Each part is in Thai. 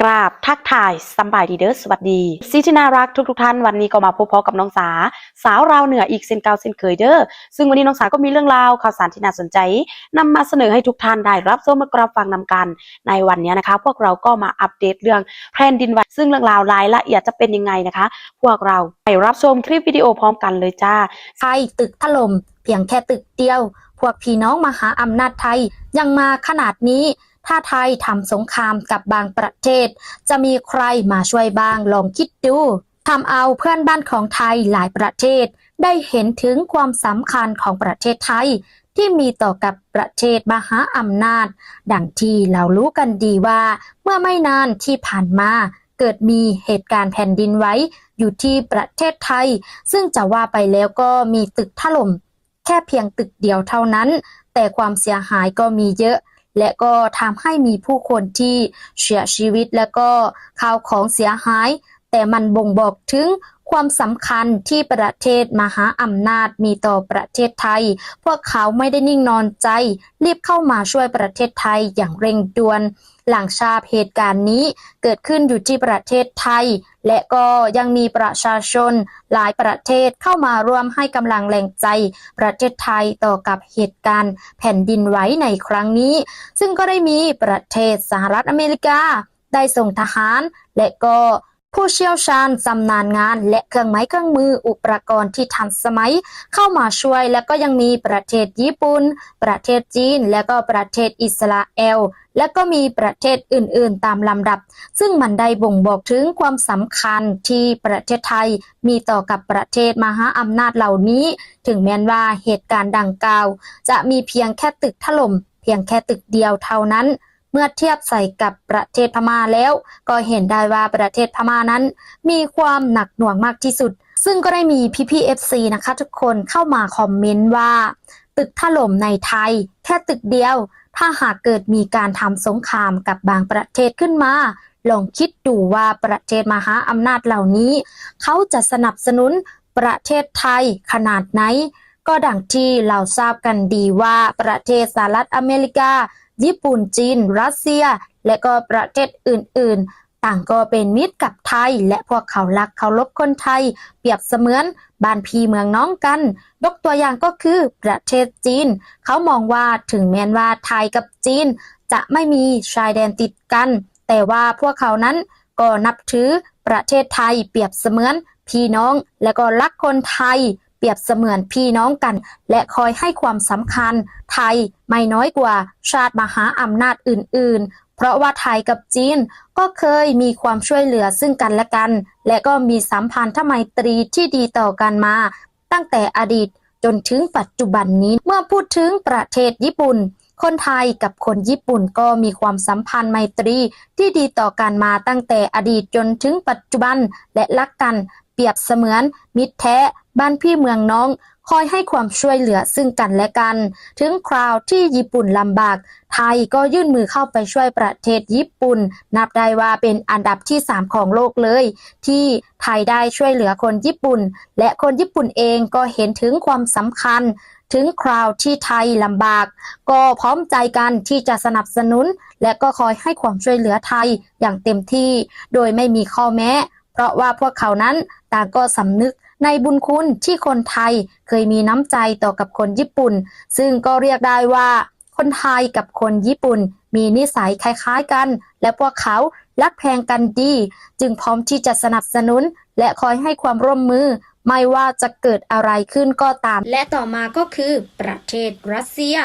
กราบทักทายสำบายดีเด้อสวัสดีซีที่น่ารักทุกทุกท่านวันนี้ก็มาพบพอกับน้องสา สาวราวเหนืออีกเส้นเก่าเส้นเคยเด้อซึ่งวันนี้น้องสาก็มีเรื่องราวข่าวสารที่น่าสนใจนำมาเสนอให้ทุกท่านได้รับชมและกรับฟังนำกัน ในวันนี้นะคะ พวกเราก็มาอัปเดตเรื่องแผ่นดินไหวซึ่งเรื่องราวรายละเอียดจะเป็นยังไงนะคะ พวกเราไปรับชมคลิปวิดีโอพร้อมกันเลยจ้าไทยตึกถล่มเพียงแค่ตึกเดียว พวกพี่น้องมหาอำนาจไทยยังมาขนาดนี้ ถ้าไทยทำสงครามกับบางประเทศ จะมีใครมาช่วยบ้างลองคิดดูทำเอาเพื่อนบ้านของไทยหลายประเทศ ได้เห็นถึงความสำคัญของประเทศไทย ที่มีต่อกับประเทศมหาอำนาจ ดังที่เรารู้กันดีว่า เมื่อไม่นานที่ผ่านมาเกิดมีเหตุการณ์แผ่นดินไหวอยู่ที่ประเทศไทย ซึ่งจะว่าไปแล้วก็มีตึกถล่มแค่เพียงตึกเดียวเท่านั้น แต่ความเสียหายก็มีเยอะ และก็ทำให้มีผู้คนที่เสียชีวิตและก็ข่าวของเสียหาย แต่มันบ่งบอกถึง ความสำคัญที่ประเทศมหาอำนาจมีต่อประเทศไทย พวกเขาไม่ได้นิ่งนอนใจ รีบเข้ามาช่วยประเทศไทยอย่างเร่งด่วน หลังทราบเหตุการณ์นี้เกิดขึ้นอยู่ที่ประเทศไทย และก็ยังมีประชาชนหลายประเทศเข้ามาร่วมให้กำลังแรงใจ ประเทศไทยต่อกับเหตุการณ์แผ่นดินไหวในครั้งนี้ ซึ่งก็ได้มีประเทศสหรัฐอเมริกา ได้ส่งทหารและก็ ผู้เชี่ยวชาญชำนาญงาน และเครื่องไม้เครื่องมืออุปกรณ์ที่ทันสมัย เข้ามาช่วยและก็ยังมีประเทศญี่ปุ่น ประเทศจีน และก็ประเทศอิสราเอล และก็มีประเทศอื่นๆ ตามลำดับ ซึ่งมันได้บ่งบอกถึงความสำคัญที่ประเทศไทย มีต่อกับประเทศมหาอำนาจเหล่านี้ ถึงแม้นว่าเหตุการณ์ดังกล่าว จะมีเพียงแค่ตึกถล่มเพียงแค่ตึกเดียวเท่านั้น เมื่อเทียบใส่กับประเทศพม่าแล้ว ก็เห็นได้ว่าประเทศพม่านั้น มีความหนักหน่วงมากที่สุด ซึ่งก็ได้มีพี่พี่เอฟซีนะคะ ทุกคนเข้ามาคอมเมนต์ว่า ตึกถล่มในไทย แค่ตึกเดียว ถ้าหากเกิดมีการทำสงครามกับบางประเทศขึ้นมาลองคิดดูว่าประเทศมหาอำนาจเหล่านี้ เขาจะสนับสนุนประเทศไทยขนาดไหน ก็ดังที่เราทราบกันดีว่าประเทศสหรัฐอเมริกา ญี่ปุ่นจีน รัสเซีย และก็ประเทศอื่น ๆ ต่างก็เป็นมิตรกับไทย และพวกเขารักเคารพคนไทย เปรียบเสมือนบ้านพี่เมืองน้องกันยกตัวอย่างก็คือประเทศจีน เขามองว่าถึงแม้นว่าไทยกับจีน จะไม่มีชายแดนติดกัน แต่ว่าพวกเขานั้นก็นับถือประเทศไทยเปรียบเสมือนพี่น้องและก็รักคนไทย เปรียบเสมือนพี่น้องกัน และคอยให้ความสำคัญ ไทยไม่น้อยกว่าชาติมหาอำนาจอื่น ๆ เพราะว่าไทยกับจีนก็เคยมีความช่วยเหลือซึ่งกันและกัน และก็มีสัมพันธไมตรีที่ดีต่อกันมา ตั้งแต่อดีตจนถึงปัจจุบันนี้เมื่อพูดถึงประเทศญี่ปุ่น คนไทยกับคนญี่ปุ่นก็มีความสัมพันธ์ไมตรีที่ดีต่อกันมาตั้งแต่อดีตจนถึงปัจจุบันและรักกัน รียบเสมือน มิตรแท้บ้านพี่เมืองน้อง คอยให้ความช่วยเหลือซึ่งกันและกัน ถึงคราวที่ญี่ปุ่นลำบาก ไทยก็ยื่นมือเข้าไปช่วยประเทศญี่ปุ่น นับได้ว่าเป็นอันดับที่ 3 ของโลกเลย ที่ไทยได้ช่วยเหลือคนญี่ปุ่น และคนญี่ปุ่นเองก็เห็นถึงความสำคัญ ถึงคราวที่ไทยลำบาก ก็พร้อมใจกันที่จะสนับสนุน และก็คอยให้ความช่วยเหลือไทยอย่างเต็มที่ โดยไม่มีข้อแม้ เพราะว่าพวกเขานั้น ต่างก็สำนึกในบุญคุณที่คนไทยเคยมีน้ำใจต่อกับคนญี่ปุ่น ซึ่งก็เรียกได้ว่า คนไทยกับคนญี่ปุ่น มีนิสัยคล้ายๆกัน และพวกเขารักแพงกันดี จึงพร้อมที่จะสนับสนุน และคอยให้ความร่วมมือ ไม่ว่าจะเกิดอะไรขึ้นก็ตาม และต่อมาก็คือประเทศรัสเซีย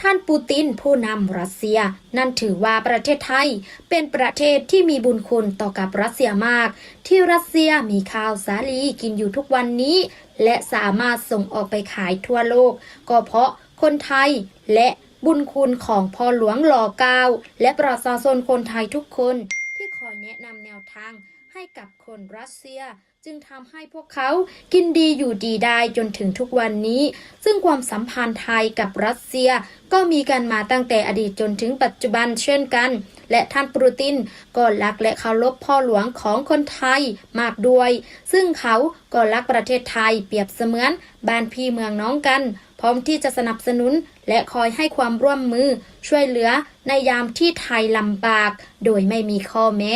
ท่านปูตินผู้นำรัสเซีย นั่นถือว่าประเทศไทย เป็นประเทศที่มีบุญคุณต่อกับรัสเซียมาก ที่รัสเซียมีข้าวสาลีกินอยู่ทุกวันนี้ และสามารถส่งออกไปขายทั่วโลก ก็เพราะคนไทยและบุญคุณของพ่อหลวงหล่อเก้าและประชาชนคนไทยทุกคน ที่คอยแนะนำแนวทางให้กับคนรัสเซีย จึงทำให้พวกเขากินดีอยู่ดีได้จนถึงทุกวันนี้ ซึ่งความสัมพันธ์ไทยกับรัสเซียก็มีกันมาตั้งแต่อดีตจนถึงปัจจุบันเช่นกัน และท่านปูตินก็รักและเคารพพ่อหลวงของคนไทยมากด้วย ซึ่งเขาก็รักประเทศไทยเปรียบเสมือนบ้านพี่เมืองน้องกัน พร้อมที่จะสนับสนุนและคอยให้ความร่วมมือช่วยเหลือในยามที่ไทยลำบาก โดยไม่มีข้อแม้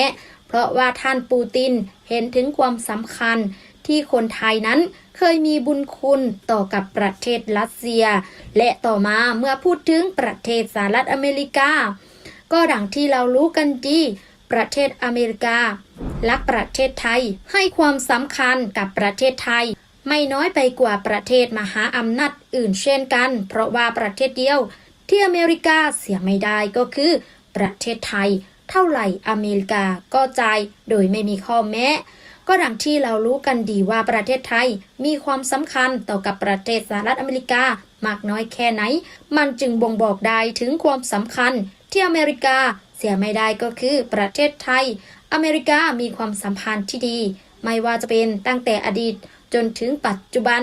เพราะว่าท่านปูตินเห็นถึงความสำคัญที่คนไทยนั้นเคยมีบุญคุณต่อกับประเทศรัสเซีย และต่อมาเมื่อพูดถึงประเทศสหรัฐอเมริกา ก็ดังที่เรารู้กันดีประเทศอเมริการักประเทศไทยให้ความสำคัญกับประเทศไทย ไม่น้อยไปกว่าประเทศมหาอำนาจอื่นเช่นกัน เพราะว่าประเทศเดียวที่อเมริกาเสียไม่ได้ก็คือประเทศไทย เท่าไหร่อเมริกาก็จ่ายโดยไม่มีข้อแม้ ก็ดังที่เรารู้กันดีว่าประเทศไทยมีความสำคัญต่อกับประเทศสหรัฐอเมริกามากน้อยแค่ไหน มันจึงบ่งบอกได้ถึงความสำคัญที่อเมริกาเสียไม่ได้ก็คือประเทศไทย อเมริกามีความสัมพันธ์ที่ดี ไม่ว่าจะเป็นตั้งแต่อดีตจนถึงปัจจุบัน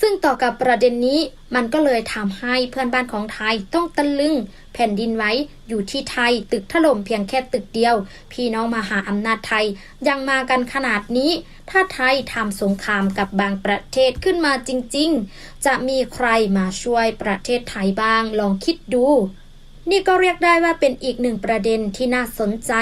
ซึ่งต่อกับประเด็นนี้มันก็เลยทำให้เพื่อนบ้านของไทยต้องตะลึง แผ่นดินไหวอยู่ที่ไทยตึกถล่มเพียงแค่ตึกเดียว พี่น้องมหาอำนาจไทยยังมากันขนาดนี้ ถ้าไทยทำสงครามกับบางประเทศขึ้นมาจริง ๆ จะมีใครมาช่วยประเทศไทยบ้างลองคิดดูนี่ก็เรียกได้ว่าเป็นอีกหนึ่งประเด็นที่น่าสนใจ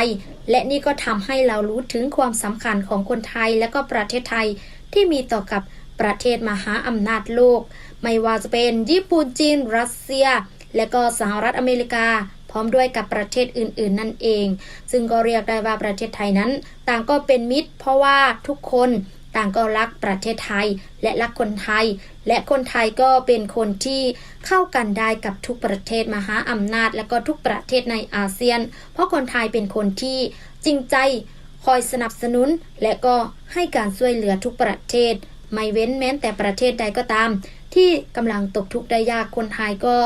และนี่ก็ทำให้เรารู้ถึงความสำคัญของคนไทยและก็ประเทศไทยที่มีต่อกับ ประเทศมหาอำนาจโลก ไม่ว่าจะเป็นญี่ปุ่นจีน รัสเซีย และก็สหรัฐอเมริกา พร้อมด้วยกับประเทศอื่น ๆ นั่นเอง ซึ่งก็เรียกได้ว่าประเทศไทยนั้น ต่างก็เป็นมิตร เพราะว่าทุกคนต่างก็รักประเทศไทยและรักคนไทย และคนไทยก็เป็นคนที่เข้ากันได้กับทุกประเทศมหาอำนาจ และก็ทุกประเทศในอาเซียน เพราะคนไทยเป็นคนที่จริงใจคอยสนับสนุน และก็ให้การช่วยเหลือทุกประเทศ ไม่เว้นแม้แต่ประเทศใดก็ตาม ที่กำลังตกทุกข์ได้ยากคนไทยก็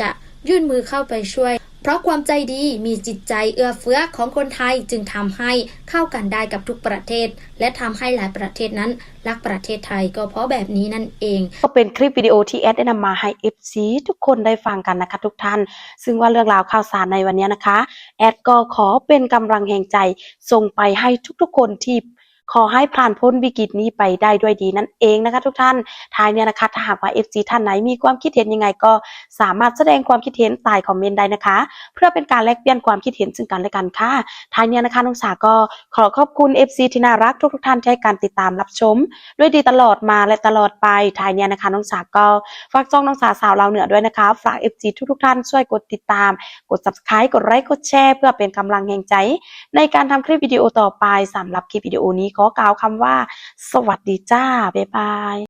จะยื่นมือเข้าไปช่วย เพราะความใจดีมีจิตใจเอื้อเฟื้อของคนไทยจึงทำให้เข้ากันได้กับทุกประเทศ และทำให้หลายประเทศนั้น รักประเทศไทยก็เพราะแบบนี้นั่นเอง ก็เป็นคลิปวิดีโอที่แอดได้นำมาให้ FC ทุกคนได้ฟังกันนะคะทุกท่าน ซึ่งว่าเรื่องราวข่าวสารในวันนี้นะคะ แอดก็ขอเป็นกำลังแห่งใจส่งไปให้ทุกๆคนที่ ขอให้ผ่านพ้นวิกฤตนี้ไปได้ด้วยดีนั่นเองนะคะทุกท่านท้ายเนี่ยนะคะถ้าหากว่า FC ท่านไหนมีความคิดเห็นยังไงก็สามารถแสดงความคิดเห็นใต้คอมเมนต์ได้นะคะ เพื่อเป็นการแลกเปลี่ยนความคิดเห็นซึ่งกันและกันค่ะท้ายเนี่ยนะคะน้องสาก็ขอขอบคุณ FC ที่น่ารักทุกๆท่านที่ให้การติดตามรับชม ด้วยดีตลอดมาและตลอดไปท้ายเนี่ยนะคะน้องสาก็ฝากจ้องน้องสาสาวเราเหนือด้วยนะคะฝาก FG ทุกๆท่านช่วยกดติดตาม กด subscribe กดไลค์กดแชร์เพื่อเป็นกำลังแห่งใจ ในการทำคลิปวิดีโอต่อไปสำหรับคลิปวิดีโอนี้ขอกล่าวคำว่า สวัสดีจ้า บ๊ายบาย